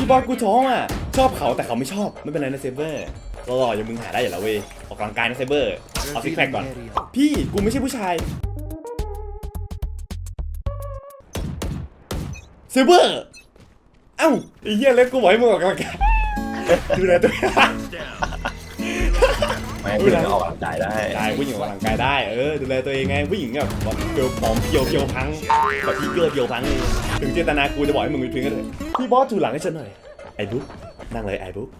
พี่บอสกูท้องอะ ชอบเขาแต่เขาไม่ชอบ ไม่เป็นไรนะเซเบอร์รอๆอย่างมึงหาได้อยู่แล้วเว้ยออกกำลังกายนะเซเบอร์ เอาซิกแพคก่อน พี่กูไม่ใช่ผู้ชาย เซเบอร์ เอ้าไอ้เหี้ยเล่นกูบอกให้มึงออกกำลังกายดูแลตัวเองไม่ผู้หญิงออกกำลังกายได้ได้ผู้หญิงออกกำลังกายได้เออดูแลตัวเองไงผู้หญิงแบบแบบเพียวผอมเพียวเพียวพังแบบที่เกลือเพียวพังเลยถึงเจตนากูจะบอกให้มึงมีพื้นกันเลย พี่บอสถูหลังให้ฉันหน่อย ไอ้บุ๊กนั่งเลยไอ้บุ๊ก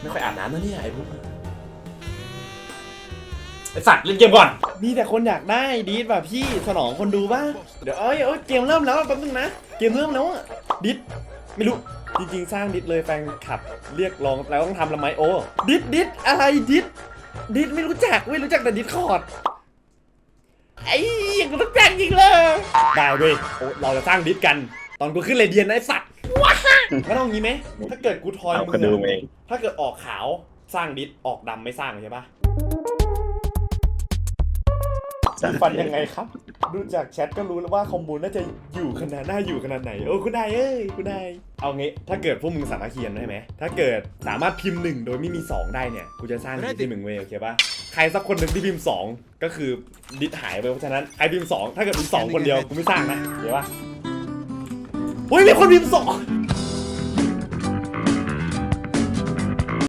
ไม่ค่อยอาบน้ำนะเนี่ยไอ้บุ๊กไอสัตว์เล่นเกมก่อน มีแต่คนอยากได้ดีดป่ะพี่สนองคนดูป่ะเดี๋ยวเอ้ยเอ้ยเกมเริ่มแล้วแป๊บนึงนะเกมเริ่มแล้วอะดิดไม่รู้จริงๆ สร้างดิดเลยแฟนขับ เรียกร้องแล้วต้องทำละไหมโอ้ดิดดิดอะไรดิดดิดไม่รู้จักไม่รู้จักแต่ดิดคอร์ด ไอ้ยังกูต้องจ้างจริงเลยได้เว้ยโอ้เราจะสร้างดิดกัน ตอนกูขึ้นเรเดียนนะไอ้สัตว์ว้าก็ต้องงี้ไหมถ้าเกิดกูทอยเอามึก็งดูอะเอง ถ้าเกิดออกขาวสร้างดิสออกดำไม่สร้างใช่ปะฟันยังไงครับ ดูจากแชทก็รู้แล้วว่าคอมมูนน่าจะอยู่ขนาดน่าอยู่ขนาดไหน โอ้คุณได้เอ้ยคุณได้เอางี้ ถ้าเกิดพวกมึงสามารถเขียนได้ไหม ถ้าเกิดสามารถพิมพ์หนึ่งโดยไม่มีสองได้เนี่ย กูจะสร้างดิสที่หนึ่งเว้ยโอเคปะ ใครสักคนหนึ่งที่พิมพ์สองก็คือดิสหายไปเพราะฉะนั้นใครพิมพ์สองถ้าเกิดพิมพ์สองคนเดียวกูไม่สร้างนะเดี๋ยววะเฮ้ยมีคนพิมพ์สอง